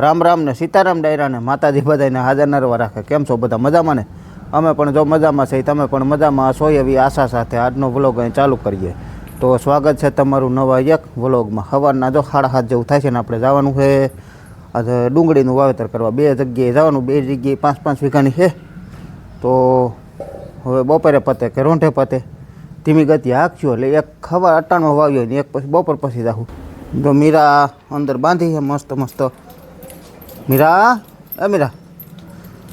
રામ રામ ને સીતારામ ડાયરાને માતાજી બધાને હાજર નરવા રાખે. કેમ છો બધા મજામાં ને? અમે પણ જો મજામાં છે તમે પણ મજામાં છો એવી આશા સાથે આજનો વ્લોગ અહીં ચાલુ કરીએ. તો સ્વાગત છે તમારું નવા એક વ્લોગમાં. સવારના જો સાડા હાથ જેવું થાય છે ને આપણે જવાનું છે. આજે ડુંગળીનું વાવેતર કરવા. બે જગ્યાએ જવાનું, બે જગ્યાએ પાંચ પાંચ વીઘાની છે. તો હવે બપોરે પતે કે રોંઢે પતે? ધીમી ગતિ હાંકશું એટલે એક ખવા અટાણમાં વાવ્યો ને એક પછી બપોર પછી જાઉં તો મીરા અંદર બાંધી છે મસ્ત મસ્ત મીરા, એ મીરા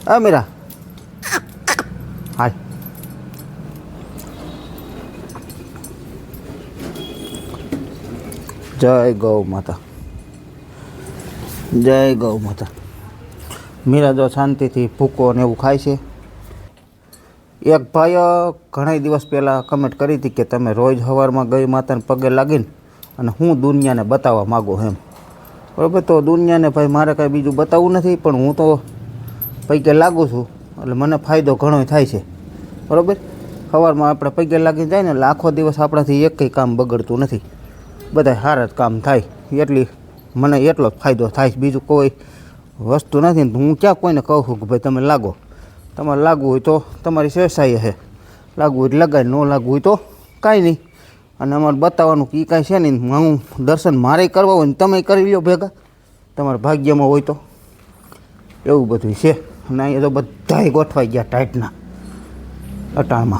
એ મીરા. હાય. જય ગૌ માતા. જય ગૌ માતા. મીરા જો શાંતિથી ભૂકો ને એવું ખાય છે. એક ભાઈએ ઘણા દિવસ પહેલાં કમેન્ટ કરી હતી કે તમે રોજ સવારમાં ગઈ માતાને પગે લાગીને અને હું દુનિયાને બતાવવા માગું એમ. બરાબર? તો દુનિયાને ભાઈ મારે કાંઈ બીજું બતાવવું નથી, પણ હું તો પૈકે લાગુ છું. એટલે મને ફાયદો ઘણો થાય છે. બરાબર? સવારમાં આપણે પૈકે લાગી જાય ને આખો દિવસ આપણાથી એક કંઈ કામ બગડતું નથી. બધા સારા જ કામ થાય. એટલી મને એટલો જ ફાયદો થાય છે. બીજું કોઈ વસ્તુ નથી. હું ક્યાં કોઈને કહું છું કે ભાઈ તમે લાગો. તમારે લાગવું હોય તો તમારી વ્યવસાય છે લાગવું હોય તો લગાય, ન લાગવું હોય તો કાંઈ નહીં. અને અમારે બતાવવાનું કે એ કાંઈ છે નહીં. હું દર્શન મારે કરવા હોય ને તમે કરી લો ભેગા. તમારા ભાગ્યમાં હોય તો. એવું બધું છે. અને અહીંયા તો બધાય ગોઠવાઈ ગયા ટાઈટના. અટાણમાં.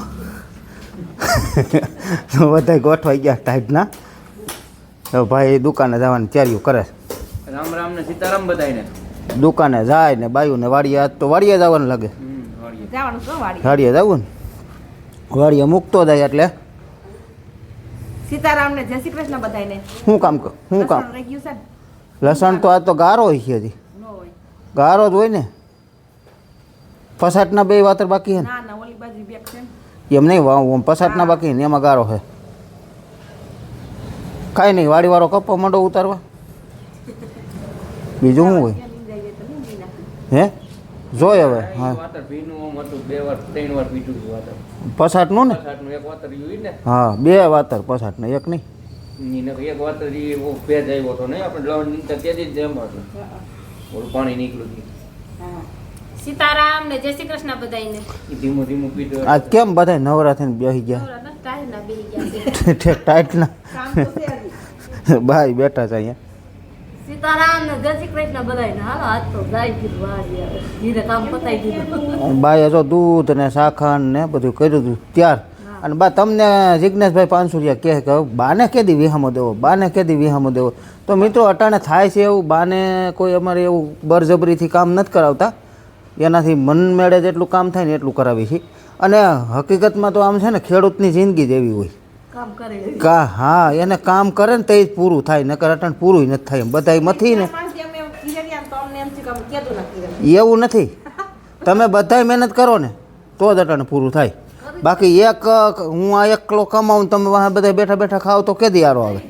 બધાય ગોઠવાઈ ગયા ટાઈટના. તો ભાઈ દુકાને જવાની તૈયારીઓ કરે છે. રામ રામ ને સીતારામ બધાને દુકાને જાય ને બાયુને વાડીએ આજ તો વાડીએ જવાનું લાગે. વાડીએ જવું ને? વાડીએ મૂકતો જાય એટલે. સીતારામ ને જય શ્રી કૃષ્ણ બધાને શું કામ કર? શું કામ? લસણ તો આ તો ગારો હોય છે હજી ગારો જ હોય ને. પસાટના બે વાતર બાકી છે એમ નહીં પસાટના બાકી ને એમાં ગારો છે કાંઈ નહીં વાડીવાળો કપો મંડો ઉતારવા. બીજું શું હોય. હે? જોય હવે હા. વાતર ભીનું આમ હતું બે વાર ત્રણ વાર પીધું હતું વાતર. પસાટનું ને? ને? હા બે વાતર પસાટના એક નહીં. એક વાતર ભેજ આવ્યો હતો નહીં આપણે નીકળતા ત્યાંથી જ જેમ હતું. ઓલું પાણી નીકળ્યું હતું હા. સીતારામ ને જય શ્રી કૃષ્ણ ધીમું ધીમું પીધું આજ કેમ બધા નવરા થઈને બેસી ગયા? નવરા નથી, ટાઢના બેહી ગયા છે. ઠેક ટાઈટના. કામ તો છે હજી. ભાઈ બેઠા છે અહીંયા. બાએ જો દૂધ ને શાખાન ને બધું કર્યું હતું ત્યાર. અને બા તમને જિજ્ઞેશભાઈ પાંચસુરિયા કહે કે હવે બાને કેદી વિહામો દેવો? બાને કેદી વિહામો દેવો? તો મિત્રો અટાણે થાય છે એવું બાને કોઈ અમારે એવું બરજબરીથી કામ નથી કરાવતા. એનાથી મન મેળે જેટલું કામ થાય ને એટલું કરાવી છે અને હકીકતમાં તો આમ છે ને ખેડૂતની જિંદગી જ એવી હોય. કા હા એને કામ કરે ને તે જ પૂરું થાય નકર અટણ પૂરું નથી થાય બધાય મથી ને. કે. એવું નથી. તમે બધાય મહેનત કરો ને તો જ અટણ પૂરું થાય. બાકી એક હું આ એકલો કમાવું તમે વાહ બધા બેઠા બેઠા ખાવ તો કેદી યારો આવે?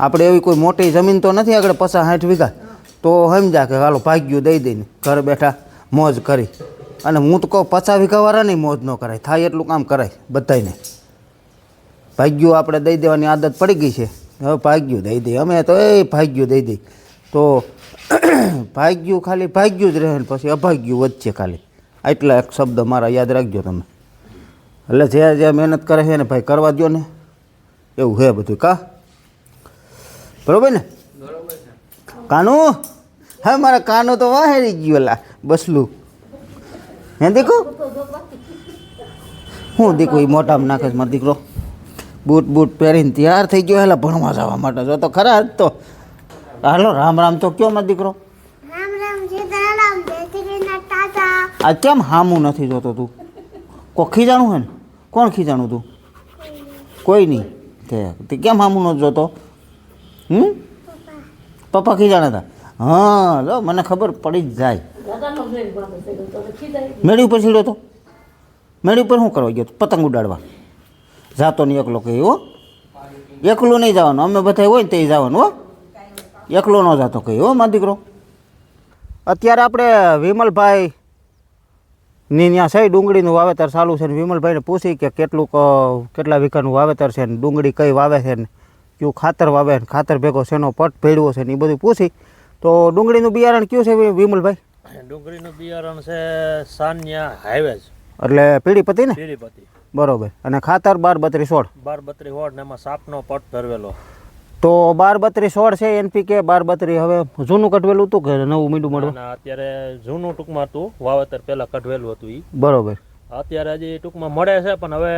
આપણે એવી કોઈ મોટી જમીન તો નથી આગળ પચાસ સાઠ વીઘા. તો સમજા કે હાલો ભાગ્યું દઈ દઈને ઘર બેઠા મોજ કરી. અને હું તો કહું પચાસ વીઘાવાળાની મોજ ન કરાય. થાય એટલું કામ કરાય બધાયને. ભાગ્યું આપણે દઈ દેવાની આદત પડી ગઈ છે. હવે ભાગ્યું દઈ દઈએ અમે તો, એ, ભાગ્યું દઈ દઈ તો ભાગ્યું ખાલી, ભાગ્યું જ રહે ને પછી અભાગ્યું વધશે ખાલી. આટલા એક શબ્દ મારા યાદ રાખજો તમે. એટલે જે જે મહેનત કરે છે ને ભાઈ કરવા દો ને. એવું હે બધું, કા? બરોબર ને? કાનું? હા, મારા કાનું તો વાહેરી ગયું લા. બસલું. હે દીકુ હું દીકુ એ મોટામાં નાખે મારો દીકરો. બૂટ બૂટ પહેરીને તૈયાર થઈ ગયો હેલા ભણવા જવા માટે. જો તો ખરા જ તો. હાલો રામ રામ તો કયો મારો દીકરો? આ કેમ હામું નથી જોતો તું? કોઈ ખીજાણું હે ને? કોણ ખીજાણું તું? કોઈ નહીં. તે કેમ હામું નથી જોતો? હમ? પપ્પા ખીજાણા હતા હા લો મને ખબર પડી જ જાય. મેળી ઉપર સીડો તો? મેળી ઉપર શું કરવા ગયો? પતંગ ઉડાડવા. જાતો નહીં એકલો કહે હો. એકલો નહીં જવાનું. અમે બધા હોય ને તે જવાનું હો. એકલો ન જાતો કહે હો મા દીકરો. અત્યારે આપણે વિમલભાઈ ની ત્યાં છે ડુંગળીનું વાવેતર ચાલુ છે ને વિમલભાઈને પૂછી કે કેટલું કેટલા વીઘાનું વાવેતર છે ને ડુંગળી કઈ વાવે છે ને કયું ખાતર વાવે ને ખાતર ભેગો શેનો પટ ભેળવો છે ને એ બધું પૂછી. તો ડુંગળીનું બિયારણ કયું છે વિમલભાઈ? ડુંગળીનું બિયારણ છે સાન્યા હાઈવેજ એટલે પીડીપતિ ને? પીડીપતિ બરોબર. અને ખાતર બાર બત્રીસ સોળ. બાર બત્રી સોળ ને એમાં સાપનો પટ ધરવેલો. તો બાર બત્રીસ સોળ છે એનપીકે બાર બત્રી હવે જૂનું કઢવેલું હતું કે નવું મીંડું મળે અને અત્યારે જૂનું ટૂંકમાં હતું વાવેતર પહેલાં કઢવેલું હતું એ બરોબર. અત્યારે હજી ટૂંકમાં મળે છે પણ હવે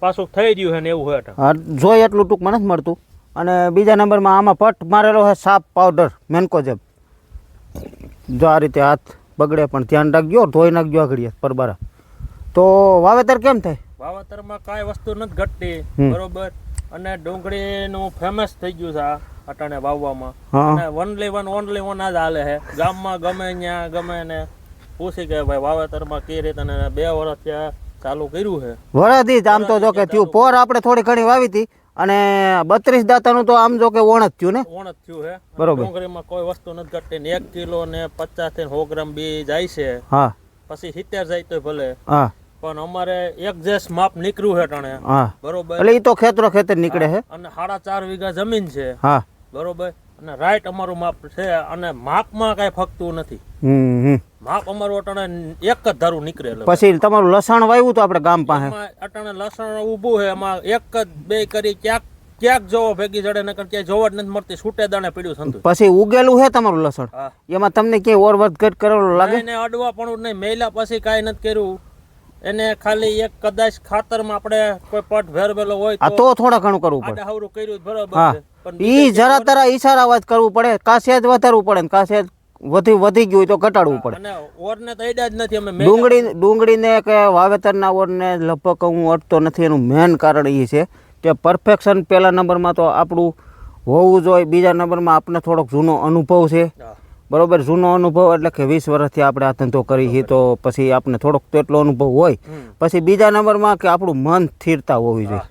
પાછું થઈ ગયું છે ને એવું હોય જોઈએ એટલું ટૂંકમાં નથી મળતું. અને બીજા નંબરમાં આમાં પટ મારેલો છે સાપ પાવડર મેન્કોજેબ જો આ રીતે હાથ બગડે પણ ધ્યાન રાખજો ધોઈ નાખજો આગળ પરબારા. તો વાવેતર કેમ થાય? વાવેતરમાં કાંઈ વસ્તુ નથી ઘટતી. બરોબર? અને ડુંગળીનું ફેમસ થઈ ગયું છે અટાણે વાવવામાં. અને ઓનલી વન ઓનલી વન જ હાલે છે. ગામમાં ગમે ત્યાં ગમે ને પૂછી કે ભાઈ વાવેતરમાં કઈ રીતે અને બે વર્ષ ત્યાં ચાલુ કર્યું છે. વરાથી જ આમ તો જો કે થયું. પોર આપણે થોડી ઘણી વાવી હતી અને બત્રીસ દાતાનું તો આમ જો કે ઓણ જ થયું ને? ઓણ જ થયું છે. બરોબર. ડુંગળીમાં કોઈ વસ્તુ નથી ઘટતી. ને એક કિલો ને પચાસથી સો ગ્રામ બી જાય છે. હા. પછી સિત્તેર જાય તો ભલે. હા. પણ અમારે એક જેસ માપ નીકળ્યું છે ટાણે. હા. બરોબર. એટલે એ તો ખેતરો ખેતર નીકળે છે અને સાડા ચાર વીઘા જમીન છે. હા. બરોબર. અને રાઈટ અમારું માપ છે અને માપમાં કાંઈ ફકતું નથી. માપ અમારું અટાણે એક જ ધારું નીકળે. પછી તમારું લસણ વાવ્યું તો આપણે ગામ પાસે. અટાણે લસણ ઊભું છે એમાં એક જ બે કરી ક્યાંક ક્યાંક જોવો ભેગી જડે નકર ક્યાંય જોવા જ નથી મળતી છૂટે દાણે પીડ્યું સંતુ પછી ઉગેલું છે તમારું લસણ? એમાં તમને ક્યાંય ઓર વધઘટ કરેલું લાગે? ને અડવા પણ નહીં. મેલા પછી કાંઈ નથી કર્યું. એને ખાલી એક કદાચ ખાતરમાં આપણે કોઈ પટ ભેરવેલો હોય આ તો થોડા ઘણું કરવું પડે. હવરું કર્યું બરોબર પણ ઈ જરા તરા ઈશારા વાત કરવું પડે કાં સહેજ વધારવું પડે ને કાં સહેજ વધી વધી ગયું તો ઘટાડવું પડે. ઓરને તો અડ્યા જ નથી અમે ડુંગળી ડુંગળીને કે વાવેતરના ઓરને લગભગ હું અટતો નથી એનું મેન કારણ એ છે કે પરફેક્શન પહેલા નંબરમાં તો આપણું હોવું જોઈએ બીજા નંબરમાં આપણે થોડોક જૂનો અનુભવ છે. બરોબર જૂનો અનુભવ એટલે કે વીસ વર્ષથી આપણે આ ધંધો કરી છીએ તો પછી આપણે થોડોક તો એટલો અનુભવ હોય. પછી બીજા નંબરમાં કે આપણું મન સ્થિરતા હોવી જોઈએ.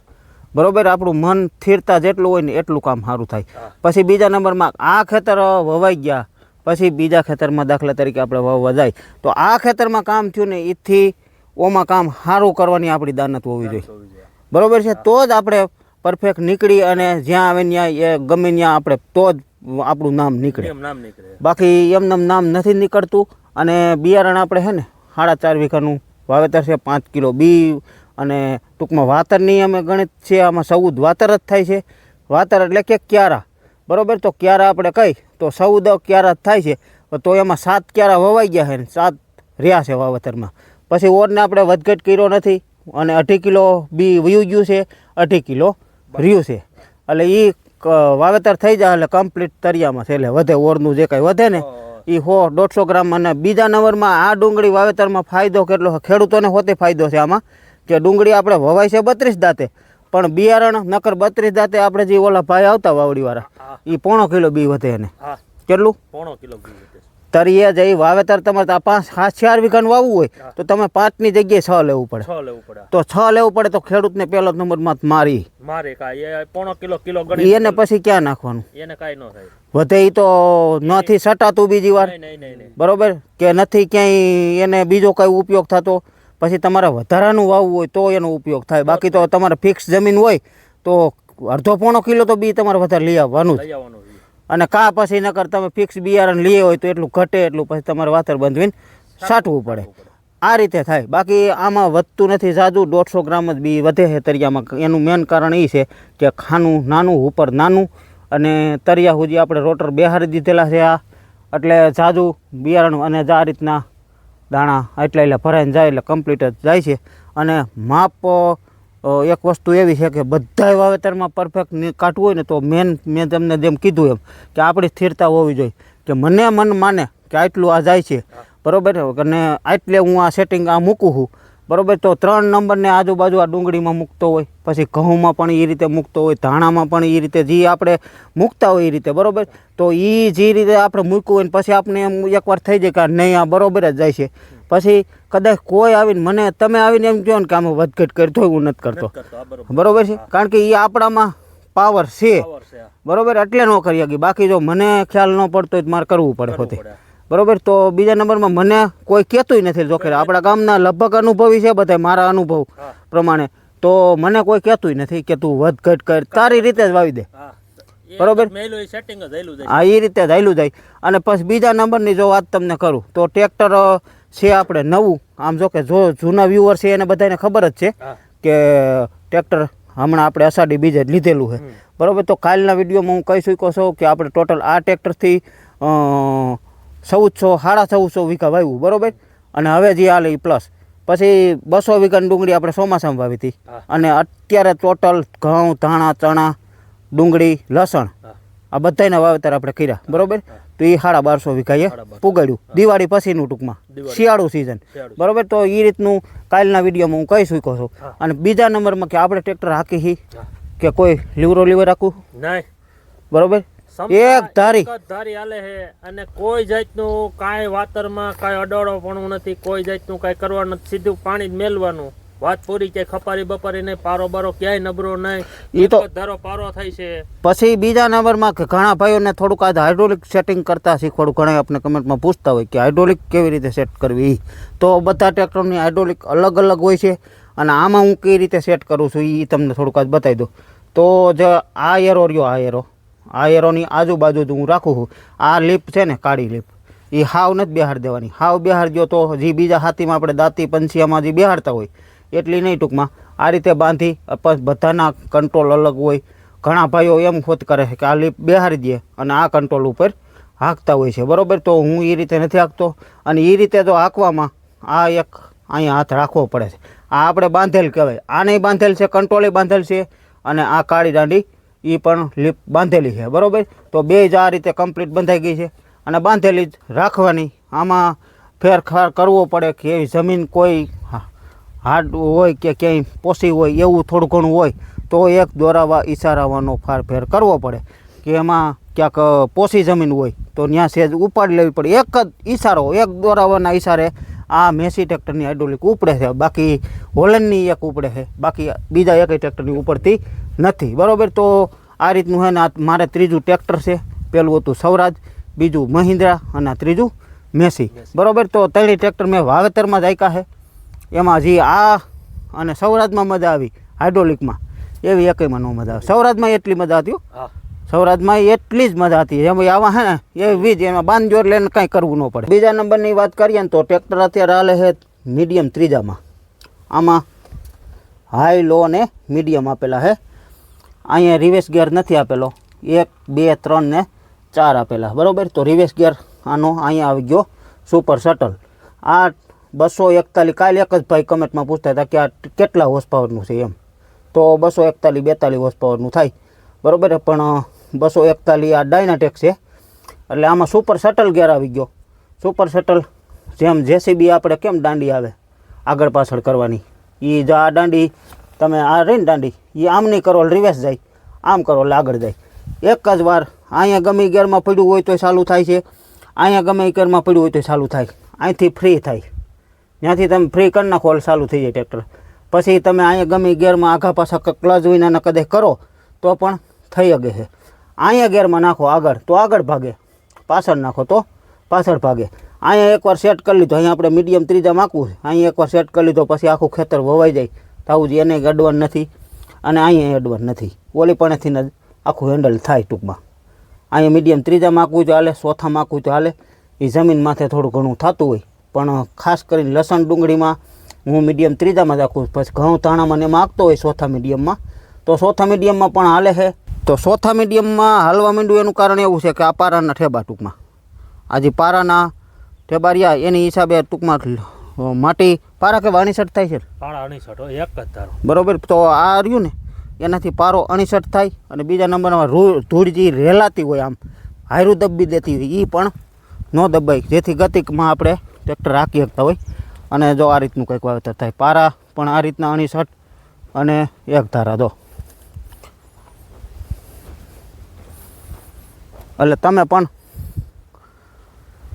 બરોબર આપણું મન સ્થિરતા જેટલું હોય ને એટલું કામ સારું થાય. પછી બીજા નંબરમાં આ ખેતર વવાઈ ગયા પછી બીજા ખેતરમાં દાખલા તરીકે આપણે વાવવા જાય તો આ ખેતરમાં કામ થયું ને એથી ઓમાં કામ સારું કરવાની આપણી દાનત હોવી જોઈએ. બરોબર છે? તો જ આપણે પરફેક્ટ નીકળી અને જ્યાં આવે ત્યાં એ ગમે ત્યાં આપણે તો જ આપણું નામ નીકળે. એમ નામ નીકળે. બાકી એમનામ નામ નથી નીકળતું અને બિયારણ આપણે છે ને સાડા ચાર વીઘાનું વાવેતર છે પાંચ કિલો બી અને ટૂંકમાં વાતરની અમે ગણિત છે આમાં સૌદ વાતર જ થાય છે. વાતર એટલે કે ક્યારા. બરાબર? તો ક્યારા આપણે કહી તો સૌદ ક્યારા જ થાય છે. તો એમાં સાત ક્યારા વવાઈ ગયા છે ને સાત રહ્યા છે વાવેતરમાં. પછી ઓરને આપણે વધઘટ કર્યો નથી અને અઢી કિલો બી વયું ગયું છે અઢી કિલો. રહ્યું છે. એટલે એ વાવેતર થઈ જાય એટલે કમ્પ્લીટ તરિયામાં છે. એટલે વધે ઓરનું જે કાંઈ વધે ને એ હો. દોઢસો ગ્રામ અને બીજા નંબરમાં આ ડુંગળી વાવેતરમાં ફાયદો કેટલો ખેડૂતોને હોતે ફાયદો છે આમાં. કે ડુંગળી આપણે વવાય છે બત્રીસ દાંતે પણ બિયારણ નકર બત્રીસ દાંતે આપણે જે ઓલા ભાઈ આવતા વાવડીવાળા એ પોણો કિલો બી વધે એને. કેટલું? પોણો કિલો બી વધે. તરીએ જઈ વાવેતર તમારે પાંચ સાત ચાર વીઘાનું વાવવું હોય તો તમે પાંચની જગ્યાએ છ લેવું પડે. છ લેવું પડે. તો છ લેવું પડે તો ખેડૂતને પહેલો નંબરમાં મારી. મારે કાંઈ. પોણો કિલો કિલો ગણી એને પછી ક્યાં નાખવાનું? એને કાંઈ ન થાય. વધે એ તો નથી સટાતું બીજી વાર. બરોબર? કે નથી ક્યાંય એને બીજો કઈ ઉપયોગ થતો? પછી તમારે વધારાનું વાવવું હોય તો એનો ઉપયોગ થાય. બાકી તો તમારે ફિક્સ જમીન હોય તો અડધો પોણો કિલો તો બી તમારે વધારે લઈ આવવાનું જ. લઈ આવવાનું છે. અને કા પછી નકર તમે ફિક્સ બિયારણ લઈએ હોય તો એટલું ઘટે એટલું પછી તમારે વાતર બંધવીને સાટવું પડે. આ રીતે થાય. બાકી આમાં વધતું નથી. જાજુ દોઢસો ગ્રામ જ બી વધે છે તરિયામાં. એનું મેન કારણ એ છે કે ખાનું નાનું ઉપર નાનું અને તરિયા સુધી આપણે રોટર બેહારી દીધેલા છે આ. એટલે જાજુ બિયારણ અને આ રીતના દાણા એટલા એટલે ભરાઈને જાય એટલે કમ્પ્લીટ જ જાય છે. અને માપ એક વસ્તુ એવી છે કે બધાય વાવેતરમાં પરફેક્ટ કાઢવું હોય ને તો મેન મેં તમને જેમ કીધું એમ કે આપણી સ્થિરતા હોવી જોઈએ. કે મને મન માને કે આટલું આ જાય છે. બરોબર? અને આટલે હું આ સેટિંગ આ મૂકું છું. બરોબર? તો ત્રણ નંબરને આજુબાજુ આ ડુંગળીમાં મૂકતો હોય, પછી ઘઉંમાં પણ એ રીતે મૂકતો હોય, ધાણામાં પણ એ રીતે જે આપણે મૂકતા હોય એ રીતે. બરોબર? તો એ જે રીતે આપણે મૂક્યું હોય ને પછી આપણે એમ એકવાર થઈ જાય કે નહીં, આ બરોબર જ જાય છે. પછી કદાચ કોઈ આવીને મને તમે આવીને એમ કહો ને કે આમાં વધઘટ કરી તો હું નથી કરતો. કરતો બરોબર. છે? કારણ કે એ આપણામાં પાવર છે. બરાબર? એટલે ન કરી શકી બાકી જો મને ખ્યાલ ન પડતો હોય તો મારે કરવું પડે પોતે. બરોબર? તો બીજા નંબરમાં મને કોઈ કહેતુંય નથી જોકે આપણા ગામના લગભગ અનુભવી છે બધા મારા અનુભવ પ્રમાણે. તો મને કોઈ કહેતુંય નથી કે તું વધઘટ કર. તારી રીતે જ વાવી દે. બરોબર? હા એ રીતે જ ચાલ્યું જાય અને પછી બીજા નંબરની જો વાત તમને કરું તો ટ્રેક્ટર છે આપણે નવું. આમ જો કે જો જૂના વ્યુઅર છે એને બધાને ખબર જ છે કે ટ્રેક્ટર હમણાં આપણે અષાઢી બીજે જ લીધેલું છે. બરાબર? તો કાલના વિડીયોમાં હું કહી શક્યો છું કે આપણે ટોટલ આ ટ્રેક્ટરથી ચૌદસો સાડા ચૌદસો વીઘા વાવ્યું બરોબર? અને હવે જે હાલે એ પ્લસ પછી બસો વીઘાની ડુંગળી આપણે ચોમાસામાં વાવી હતી. અને અત્યારે ટોટલ ઘઉં ધાણા ચણા ડુંગળી લસણ. આ બધાના વાવેતર આપણે કર્યા બરોબર? તો એ સાડા બારસો વીઘાએ પુગાડ્યું દિવાળી પછીનું ટૂંકમાં. શિયાળુ સિઝન બરોબર? તો એ રીતનું કાલના વિડીયોમાં હું કહી શક્યો છું. અને બીજા નંબરમાં કે આપણે ટ્રેક્ટર હાકી કે કોઈ લીવરો લીવર રાખવું? નહીં. બરોબર? એક ધારી. ધારી આલે છે અને કોઈ જાતનું કાંઈ વાતરમાં કાંઈ અડોડો પણ નથી. કોઈ જાતનું કાંઈ કરવાનું નથી. સીધું પાણી જ મેલવાનું. વાત પૂરી કે ખપારી બપારી નહીં પારો બારો ક્યાંય નબળો નહીં. એ તો- ધારો પારો થાય છે. પછી બીજા નંબરમાં ઘણા ભાઈઓને થોડુંક આજ હાઇડ્રોલિક સેટિંગ કરતા શીખવાડું. ઘણા આપણે કમેન્ટમાં પૂછતા હોય કે હાઇડ્રોલિક કેવી રીતે સેટ કરવી. તો બધા ટ્રેક્ટરની હાઇડ્રોલિક અલગ અલગ હોય છે અને આમાં હું કઈ રીતે સેટ કરું છું એ તમને થોડુંક આજ બતાવી દઉં. તો જે આ એરો રહ્યો આ એરો આ એરોની આજુબાજુ હું રાખું છું. આ લીપ છે ને કાળી લીપ એ હાવ નથી બિહાર દેવાની. હાવ બિહાર દો તો જે બીજા હાથીમાં આપણે દાંતી પંછીયામાં જે બિહારતા હોય એટલી નહીં ટૂંકમાં. આ રીતે બાંધી બધાના કંટ્રોલ અલગ હોય. ઘણા ભાઈઓ એમ ખોત કરે છે કે આ લીપ બેહારી દે અને આ કંટ્રોલ ઉપર હાંકતા હોય છે. બરાબર? તો હું એ રીતે નથી હાંકતો. અને એ રીતે તો હાંકવામાં આ એક અહીંયા હાથ રાખવો પડે છે. આ આપણે બાંધેલ કહેવાય. આ નહીં બાંધેલ છે કંટ્રોલે બાંધેલ છે અને આ કાળી દાંડી એ પણ લીપ બાંધેલી છે. બરોબર? તો બે જ આ રીતે કમ્પ્લીટ બંધાઈ ગઈ છે. અને બાંધેલી જ રાખવાની. આમાં ફેરફાર કરવો પડે કે એવી જમીન કોઈ હાર્ડ હોય કે ક્યાંય પોસી હોય એવું થોડું ઘણું હોય તો એક દોરાવા ઈશારાવાનો ફાર ફેર કરવો પડે કે એમાં ક્યાંક પોસી જમીન હોય તો ત્યાં સેજ ઉપાડી લેવી પડે. એક જ ઈશારો એક દોરાવાના ઈશારે આ મેસી ટ્રેક્ટરની હાઇડ્રોલિક ઉપડે છે બાકી હોલેન્ડની એક ઉપડે છે બાકી બીજા એકેય ટ્રેક્ટરની ઉપડતી નથી. બરાબર? તો આ રીતનું છે ને આ મારે ત્રીજું ટ્રેક્ટર છે પેલું હતું સૌરાજ બીજું મહિન્દ્રા અને ત્રીજું મેસી. બરાબર? તો ત્રણેય ટ્રેક્ટર મેં વાવેતરમાં જ આપ્યા છે. એમાં હજી આ અને સૌરાજમાં મજા આવી હાઇડ્રોલિકમાં. એવી એકમાં ન મજા આવે. સૌરાજમાં એટલી મજા હતી હો. સૌરાજમાં એટલી જ મજા હતી. એમ આવા હે ને એ વીજ એમાં બાંધજોર લઈને કાંઈ કરવું ન પડે. બીજા નંબરની વાત કરીએ ને તો ટ્રેક્ટર અત્યારે હાલે છે મીડિયમ ત્રીજામાં. આમાં હાઈ લો ને મીડિયમ આપેલા છે. અહીંયા રિવેસ ગિયર નથી આપેલો. એક બે ત્રણ ને ચાર આપેલા. બરાબર? તો રિવેસ ગિયર આનો અહીંયા આવી ગયો સુપર શટલ આ બસો એકતાલીસ. કાલે એક જ ભાઈ કમેન્ટમાં પૂછતા હતા કે આ કેટલા હોર્સ પાવરનું છે એમ. તો બસો એકતાલીસ, બેતાલીસ હોર્સ પાવરનું થાય. બરાબર? પણ બસો એકતાલીસ આ ડાયનાટેક છે. એટલે આમાં સુપર શટલ ગેર આવી ગયો. સુપર શટલ જેમ જેસીબી આપણે કેમ દાંડી આવે આગળ પાછળ કરવાની? એ જો આ દાંડી, તમે આ રહીને દાંડી એ આમ નહીં કરો રિવેસ જાય. આમ કરો એટલે આગળ જાય. એક જ વાર અહીંયા ગમે ગેરમાં પડ્યું હોય તો ચાલુ થાય છે. અહીંયા ગમે ગેરમાં પડ્યું હોય તો ચાલુ થાય. અહીંથી ફ્રી થાય. ત્યાંથી તમે ફ્રી કરી નાખો ચાલુ થઈ જાય ટ્રેક્ટર પછી તમે અહીંયા ગમે ગેરમાં આઘા પાછા ક્લચ વિનાના કદાચ કરો, તો પણ થઈ શકે છે. અહીંયા ગેરમાં નાખો આગળ, તો આગળ ભાગે. પાછળ નાખો તો પાછળ ભાગે. અહીંયા એકવાર સેટ કરી લીધો, અહીંયા આપણે મીડિયમ ત્રીજા માકવું છે. અહીંયા એકવાર સેટ કરી લીધો, પછી આખું ખેતર વવાઈ જાય. થવું જ એને અડવાન નથી અને અહીંયા અડવાન નથી. ઓલી પણેથી જ આખું હેન્ડલ થાય ટૂંકમાં. અહીંયા મીડિયમ ત્રીજા માકવું તો હાલે ચોથા માકવું તો હાલે. એ જમીન માથે થોડું ઘણું થતું હોય. પણ ખાસ કરીને લસણ ડુંગળીમાં હું મીડિયમ ત્રીજામાં રાખું પછી ઘઉં ધાણામાં ને એમાં માગતો હોય ચોથા મીડિયમમાં. તો ચોથા મીડિયમમાં પણ હાલે છે. તો ચોથા મીડિયમમાં હાલવા માંડ્યું એનું કારણ એવું છે કે આ પારાના ઠેબા ટૂંકમાં. આજે પારાના ઠેબા રહ્યા એની હિસાબે ટૂંકમાં માટી પારા કે અણીસઠ થાય છે? પારા અણીસઠ હોય એક જ ધારો. બરાબર તો આ રહ્યું ને એનાથી પારો અણીસઠ થાય અને બીજા નંબરમાં ધૂળ જે રેલાતી હોય આમ હાયરું દબી દેતી હોય એ પણ ન દબાય. જેથી ગતિકમાં આપણે ટ્રેક્ટર રાખી શકતા હોય. અને જો આ રીતનું કંઈક વાવેતર થાય. પારા પણ આ રીતના અણીસઠ અને એક ધારા દો. એટલે તમે પણ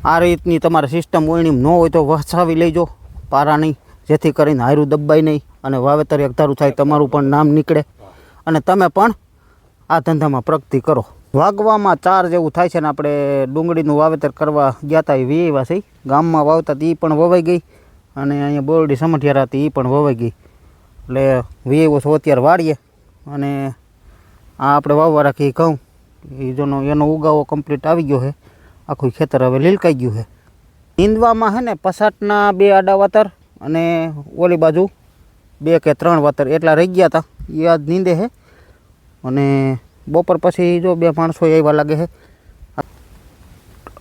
આ રીતની તમારે સિસ્ટમ ઓયણી ન હોય તો વસાવી લેજો. પારા નહીં. જેથી કરીને હાયરું દબાય નહીં અને વાવેતર એકધારું થાય, તમારું પણ નામ નીકળે. અને તમે પણ આ ધંધામાં પ્રગતિ કરો. વાગવામાં ચાર જેવું થાય છે ને આપણે ડુંગળીનું વાવેતર કરવા ગયા હતા એ વીવા ગામમાં વાવતા હતી એ પણ વવાઈ ગઈ અને અહીંયા બોરડી સમઠિયારા હતી એ પણ વવાઈ ગઈ. એટલે વીવો છો અત્યારે વાળીએ અને આ આપણે વાવવા રાખીએ ઘઉં. એ જોનો, એનો ઉગાવો કમ્પ્લીટ આવી ગયો છે. આખું ખેતર હવે લીલકાઈ ગયું છે. નીંદવામાં છે ને પસાટના બે આડા વાતર અને ઓલી બાજુ બે કે ત્રણ વાતર એટલા રહી ગયા હતા એ આજ નીંદે છે. અને બપોર પછી જો બે માણસો આવ્યા લાગે છે.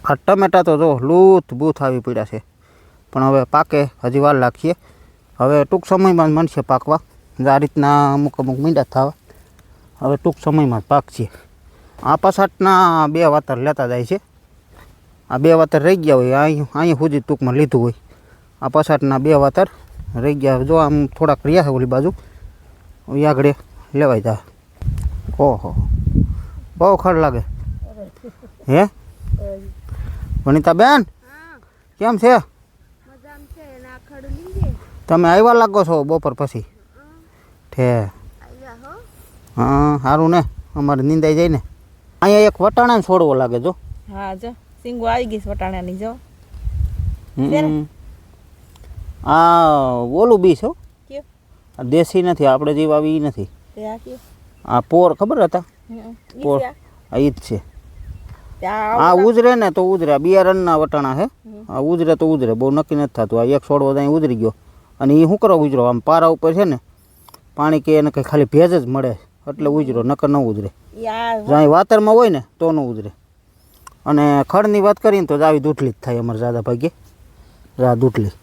આ ટમેટા તો જો લૂથ બૂથ આવી પડ્યા છે. પણ હવે પાકે, હજી વાર લાગીએ હવે ટૂંક સમયમાં જ મળશે પાકવા. આ રીતના અમુક અમુક મીંડા થવા. હવે ટૂંક સમયમાં જ પાકશે આ પસાટના બે વાતર લેતા જાય છે. આ બે વાતર રહી ગયા હોય અહીં અહીં સુધી ટૂંકમાં લીધું હોય. આ પસાટના બે વાતર રહી ગયા. જો આમ થોડાક રહ્યા છે ઓલી બાજુ. આગળ લેવાય જાય ઓહો. બહુ ખર લાગે. હે? વનિતા બેન કેમ છે? તમે આવ્યા લાગો છો બપોર પછી? ઠે. હા સારું ને. અમારે નિંદાઈ જાય ને. અહીંયા એક વટાણા છોડવો લાગે જો. હા જો. સિંગો આવી ગઈ વટાણાની જો. આ ઓલું બી છે. દેશી નથી આપણે જેવા આવી નથી. આ પોર ખબર હતા? ઈ જ છે. આ ઉજરે ને તો ઉજરે. બિયારણના વટાણા હે આ ઉજરે તો ઉજરે. બહુ નક્કી નથી થતું. આ એક છોડવો ત્યાં ઉજરી ગયો. અને એ શું કરો ઉજરો? આમ પારા ઉપર છે ને પાણી કે એને કંઈ ખાલી ભેજ જ મળે એટલે ઉજરો નકર ન ઉજરે. જ્યાં વાતરમાં હોય ને તો ન ઉજરે. અને ખડની વાત કરીને તો જ આવી દૂટલી જ થાય અમારે દાદા ભાગ્યે રા દૂટલી.